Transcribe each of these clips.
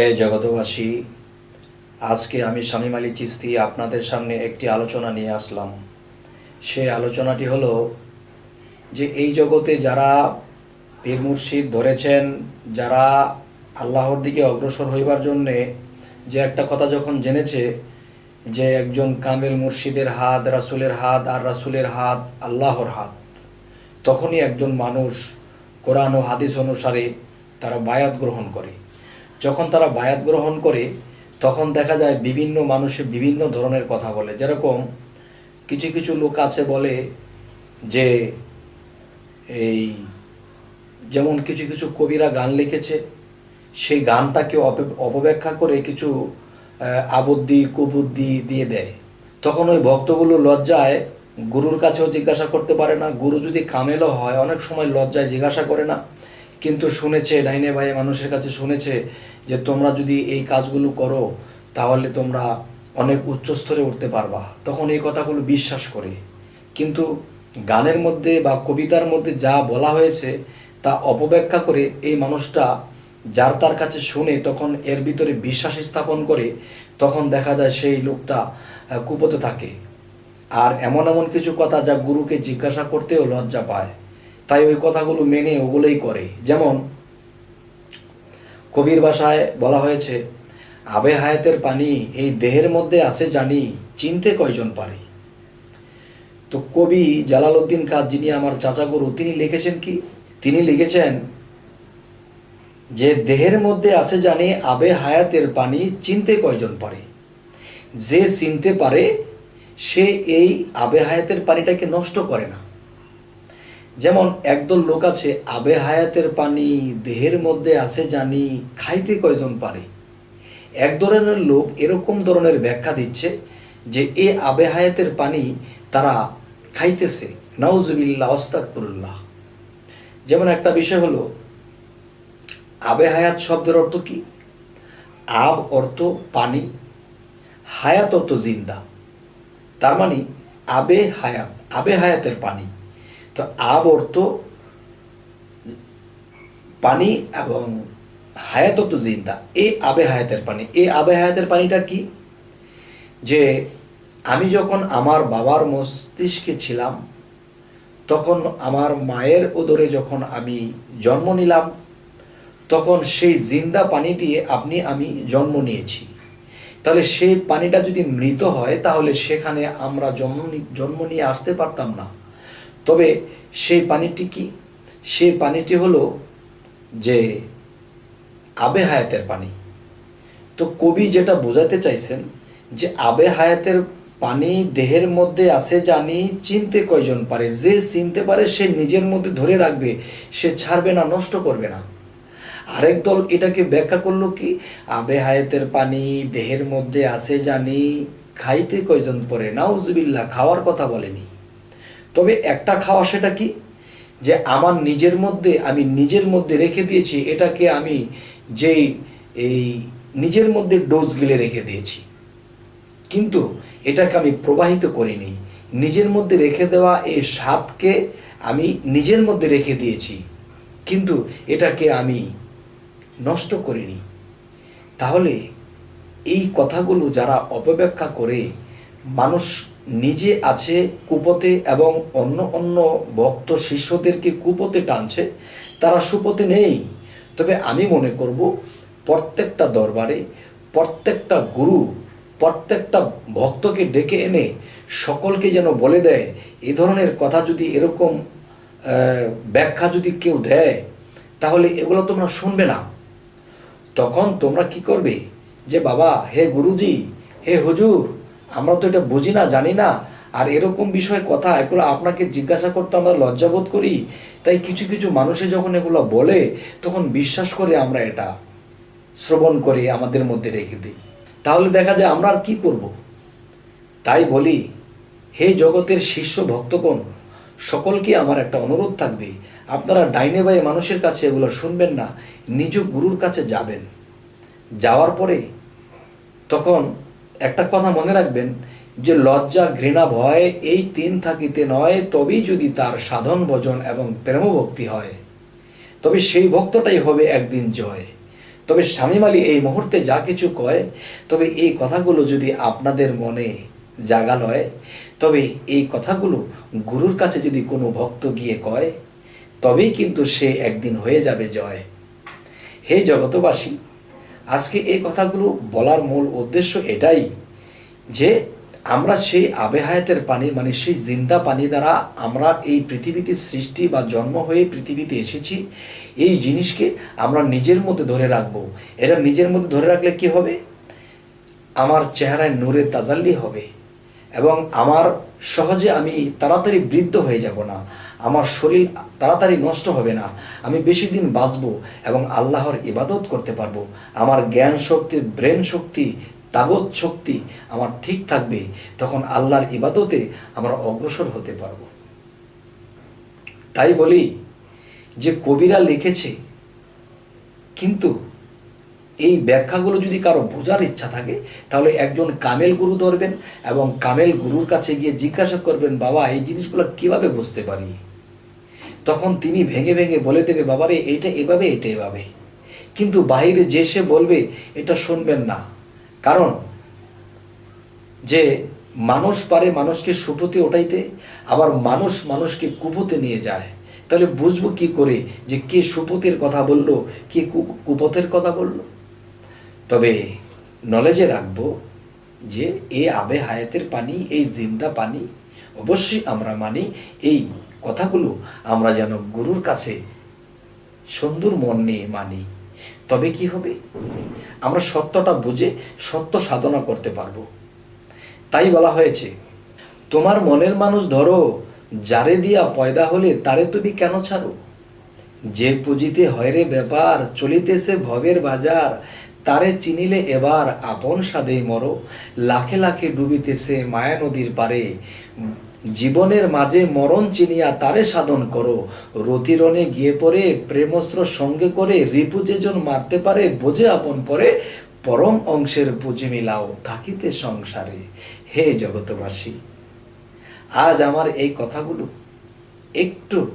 হে জগতবাসী আজকে আমি শামীম আলী চিস্তি আপনাদের সামনে একটি আলোচনা নিয়ে আসলাম। সে আলোচনাটি হলো যে এই জগতে যারা পীর মুর্শিদ ধরেছেন, যারা আল্লাহর দিকে অগ্রসর হইবার জন্যে যে একটা কথা যখন জেনেছে যে একজন কামেল মুর্শিদের হাত, রাসুলের হাত আর রাসুলের হাত আল্লাহর হাত, তখনই একজন মানুষ কোরআন ও হাদিস অনুসারে তারা বায়াত গ্রহণ করে। যখন তারা বায়াত গ্রহণ করে, তখন দেখা যায় বিভিন্ন মানুষে বিভিন্ন ধরনের কথা বলে। যেরকম কিছু কিছু লোক আছে বলে যে, এই যেমন কিছু কিছু কবিরা গান লিখেছে, সেই গানটাকে অপ- অপব্যাখ্যা করে কিছু আবদ্ধি, কুবুদ্ধি দিয়ে দেয়। তখন ওই ভক্তগুলো লজ্জায় গুরুর কাছেও জিজ্ঞাসা করতে পারে না। গুরু যদি কামেলও হয়, অনেক সময় লজ্জায় জিজ্ঞাসা করে না। কিন্তু শুনেছে, ডাইনে ভাইয়ে মানুষের কাছে শুনেছে যে তোমরা যদি এই কাজগুলো করো, তাহলে তোমরা অনেক উচ্চ স্তরে উঠতে পারবা। তখন এই কথাগুলো বিশ্বাস করে। কিন্তু গানের মধ্যে বা কবিতার মধ্যে যা বলা হয়েছে, তা অপব্যাখ্যা করে এই মানুষটা যার তার কাছে শুনে তখন এর ভিতরে বিশ্বাস স্থাপন করে, তখন দেখা যায় সেই লোকটা কুপথে থাকে। আর এমন এমন কিছু কথা যা গুরুকে জিজ্ঞাসা করতেও লজ্জা পায়। তাই ওই কথাগুলো মেনে ওগুলোই করে। যেমন কবির ভাষায় বলা হয়েছে, আবে হায়াতের পানি এই দেহের মধ্যে আছে জানি, চিনতে কয়জন পারে? তো কবি জালালউদ্দিন খান যিনি আমার চাচা গুরু, তিনি লিখেছেন কি? তিনি লিখেছেন যে, দেহের মধ্যে আছে জানি, আবে হায়াতের পানি চিনতে কয়জন পারে? যে চিনতে পারে, সে এই আবে হায়াতের পানিটাকে নষ্ট করে না। যেমন একদল লোক আছে, আবে হায়াতের পানি, দেহের মধ্যে আছে জানি, খাইতে কয়জন পারে। এক ধরনের লোক এরকম ধরনের ব্যাখ্যা দিচ্ছে যে, এ আবে হায়াতের পানি তারা খাইতেছে। নাউজুবিল্লাহ অস্তাকপুরুল্লাহ যেমন একটা বিষয় হলো, আবে হায়াত শব্দের অর্থ কি? আব অর্থ পানি, হায়াত অর্থ জিন্দা। তার মানে আবে হায়াত, আবে হায়াতের পানি। তো আবর্ত পানি এবং হায়াত অর্থ জিন্দা, এ আবে হায়াতের পানি। এই আবে হায়াতের পানিটা কি? যে আমি যখন আমার বাবার মস্তিষ্কে ছিলাম, তখন আমার মায়ের ওদরে যখন আমি জন্ম নিলাম, তখন সেই জিন্দা পানি দিয়ে আপনি, আমি জন্ম নিয়েছি। তাহলে সেই পানিটা যদি মৃত হয়, তাহলে সেখানে আমরা জন্ম জন্ম নিয়ে আসতে পারতাম না। তবে সেই পানিটি কি? সেই পানিটি হলো যে আবে হায়াতের পানি। তো কবি যেটা বোঝাতে চাইছেন যে আবে হায়াতের পানি দেহের মধ্যে আছে জানি চিনতে কয়জন পারে, যে চিনতে পারে সে নিজের মধ্যে ধরে রাখবে, সে ছাড়বে না, নষ্ট করবে না। আরেক দল এটাকে ব্যাখ্যা করল কি, আবে হায়াতের পানি দেহের মধ্যে আছে জানি খাইতে কয়জন পরে নাউজবিল্লা খাওয়ার কথা বলেনি। তবে একটা খাওয়া সেটা কি? যে আমার নিজের মধ্যে, আমি নিজের মধ্যে রেখে দিয়েছি, এটাকে আমি যেই, এই নিজের মধ্যে ডোজ গিলে রেখে দিয়েছি। কিন্তু এটাকে আমি প্রবাহিত করিনি। নিজের মধ্যে রেখে দেওয়া এই স্বাদকে আমি নিজের মধ্যে রেখে দিয়েছি। কিন্তু এটাকে আমি নষ্ট করিনি। তাহলে এই কথাগুলো যারা অপব্যাখ্যা করে, মানুষ নিজে আছে কুপথে এবং অন্য অন্য ভক্ত শিষ্যদেরকে কুপথে টানছে, তারা সুপথে নেই। তবে আমি মনে করব, প্রত্যেকটা দরবারে প্রত্যেকটা গুরু, প্রত্যেকটা ভক্তকে ডেকে এনে সকলকে যেন বলে দেয়, এ ধরনের কথা যদি এরকম ব্যাখ্যা যদি কেউ দেয়, তাহলে এগুলো তোমরা শুনবে না। তখন তোমরা কি করবে? যে বাবা, হে গুরুজি, হে হুজুর আমরা তো এটা বুঝি না, জানি না। আর এরকম বিষয় কথা, এগুলো আপনাকে জিজ্ঞাসা করতে আমরা লজ্জাবোধ করি। তাই কিছু কিছু মানুষে যখন এগুলো বলে, তখন বিশ্বাস করে আমরা এটা শ্রবণ করে আমাদের মধ্যে রেখে দিই। তাহলে দেখা যায় আমরা আর কী করব? তাই বলি, হে জগতের শিষ্য ভক্তগণ, সকলকে আমার একটা অনুরোধ থাকবে। আপনারা ডাইনে বাই মানুষের কাছে এগুলো শুনবেন না, নিজ গুরুর কাছে যাবেন। যাওয়ার পরে তখন একটা কথা মনে রাখবেন যে লজ্জা, ঘৃণা, ভয় এই তিন থাকিতে নয়, তবেই যদি তার সাধন, ভজন এবং প্রেমভক্তি হয়, তবে সেই ভক্তটাই হবে একদিন জয়। তবে আলী এই মুহূর্তে যা কিছু কয়, তবে এই কথাগুলো যদি আপনাদের মনে জাগাল হয় তবে এই কথাগুলো গুরুর কাছে যদি কোনো ভক্ত গিয়ে কয়, তবেই কিন্তু সে একদিন হয়ে যাবে জয়। হে জগতবাসী আজকে এই কথাগুলো বলার মূল উদ্দেশ্য এটাই যে আমরা সেই আবে হায়াতের পানি মানে সেই জিন্দা পানি দ্বারা আমরা এই পৃথিবীতে সৃষ্টি বা জন্ম হয়ে পৃথিবীতে এসেছি, এই জিনিসকে আমরা নিজের মধ্যে ধরে রাখব। এটা নিজের মধ্যে ধরে রাখলে কি হবে? আমার চেহারায় নূরের তাজাল্লি হবে এবং আমার সহজে আমি তাড়াতাড়ি বৃদ্ধ হয়ে যাব না। আমার শরীর তাড়াতাড়ি নষ্ট হবে না। আমি বেশি দিন বাঁচব এবং আল্লাহর ইবাদত করতে পারব। আমার জ্ঞান শক্তি, ব্রেন শক্তি, তাগত শক্তি আমার ঠিক থাকবে। তখন আল্লাহর ইবাদতে আমরা অগ্রসর হতে পারব। তাই বলি যে কবিরা লিখেছে, কিন্তু এই ব্যাখ্যাগুলো যদি কারও বোঝার ইচ্ছা থাকে, তাহলে একজন কামেল গুরু ধরবেন এবং কামেল গুরুর কাছে গিয়ে জিজ্ঞাসা করবেন, বাবা, এই জিনিসগুলো কীভাবে বুঝতে পারি? তখন তিনি ভেঙে ভেঙে বলে দেবে, বাবারে এটা এভাবে এটা এভাবে। কিন্তু বাহিরে যে সে বলবে, এটা শুনবেন না। কারণ যে মানুষ পারে মানুষকে সুপথে ওঠাইতে, আবার মানুষ মানুষকে কুপথে নিয়ে যায়। তাহলে বুঝব কি করে যে কে সুপথের কথা বলল, কে কু- কুপথের কথা বলল? তবে নলেজে রাখব যে এ আবে হায়াতের পানি, এই জিন্দা পানি, অবশ্যই আমরা মানি এই কথাগুলো আমরা যেন গুরুর কাছে সুন্দর মন নিয়ে মানি। তবে কি হবে? আমরা সত্যটা বুঝে সত্য সাধনা করতে পারব। তাই বলা হয়েছে, তোমার মনের মানুষ ধরো, যারে দিয়া পয়দা হলে তারে তুমি কেন ছাড়ো? যে পুঁজিতে হয় রে ব্যাপার, চলিতেছে ভবের বাজার, তারে চিনিলে এবার আপন সাদে মরো। লাখে লাখে ডুবিতেছে মায়া নদীর পারে। জীবনের মাঝে মরণ চিনিয়া তারে সাধন করো। রতিরণে গিয়ে পরে প্রেমস্ত্র সঙ্গে করে, রিপু যেজন মারতে পারে, বোঝে আপন পরে, পরম অংশের পুঁজি মিলাও থাকিতে সংসারে। হে জগতবাসী আজ আমার এই কথাগুলো একটু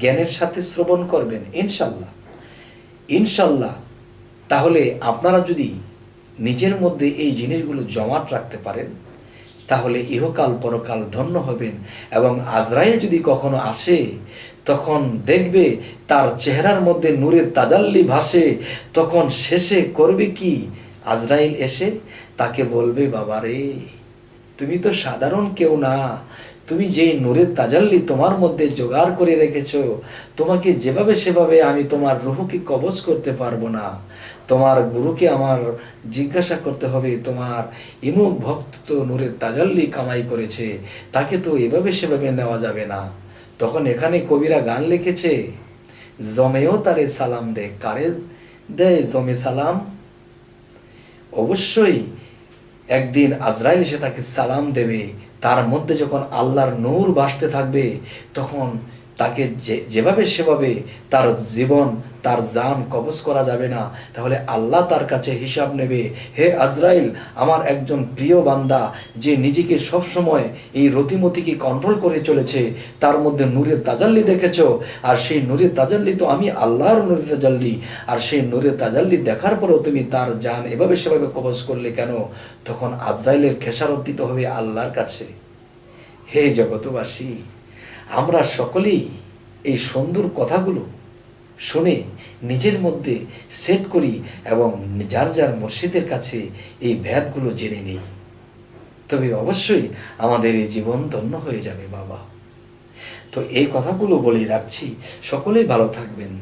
জ্ঞানের সাথে শ্রবণ করবেন, ইনশাল্লাহ। ইনশাল্লাহ, তাহলে আপনারা যদি নিজের মধ্যে এই জিনিসগুলো জমাট রাখতে পারেন তাহলে ইহকাল পরকাল ধন্য হবেন। এবং আজরাইল যদি কখনো আসে, তখন দেখবে তার চেহারার মধ্যে নূরের তাজাল্লি ভাসে। তখন শেষে করবে কি? আজরাইল এসে তাকে বলবে, বাবারে, তুমি তো সাধারণ কেউ না। তুমি যেই নূরের তাজাল্লি তোমার মধ্যে জোগাড় করে রেখেছো, তোমাকে যেভাবে সেভাবে আমি তোমার রুহুকে কবজ করতে পারব না। তোমার গুরুকে আমার জিজ্ঞাসা করতে হবে, তোমার ইমুক ভক্ত তো নূরের তাজাল্লি কামাই করেছে, তাকে তো এভাবে সেভাবে নেওয়া যাবে না। তখন এখানে কবিরা গান লিখেছে, জমেও তারে সালাম দে, কারে দেয় জমে সালাম? অবশ্যই একদিন আজরাইল এসে তাকে সালাম দেবে। তার মধ্যে যখন আল্লাহর নূর বাসতে থাকবে তখন তাকে যেভাবে সেভাবে তার জীবন, তার জান কবজ করা যাবে না। তাহলে আল্লাহ তার কাছে হিসাব নেবে, হে আজরাইল, আমার একজন প্রিয় বান্দা, যে নিজেকে সব সময় এই রতিমতিকে কন্ট্রোল করে চলেছে, তার মধ্যে নূরের তাজাল্লি দেখেছ? আর সেই নূরের তাজাল্লি তো আমি আল্লাহর নূরের তাজাল্লি। আর সেই নূরের তাজাল্লি দেখার পরেও তুমি তার জান এভাবে সেভাবে কবজ করলে কেন? তখন আজরাইলের খেসারত দিতে হবে আল্লাহর কাছে। হে জগতবাসী আমরা সকলেই এই সুন্দর কথাগুলো শুনে নিজের মধ্যে সেট করি এবং যার যার মসজিদের কাছে এই ভ্যাদগুলো জেনে নেই। তবে অবশ্যই আমাদের এই জীবন ধন্য হয়ে যাবে, বাবা। তো এই কথাগুলো বলে রাখছি। সকলেই ভালো থাকবেন।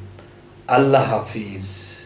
আল্লাহ হাফিজ।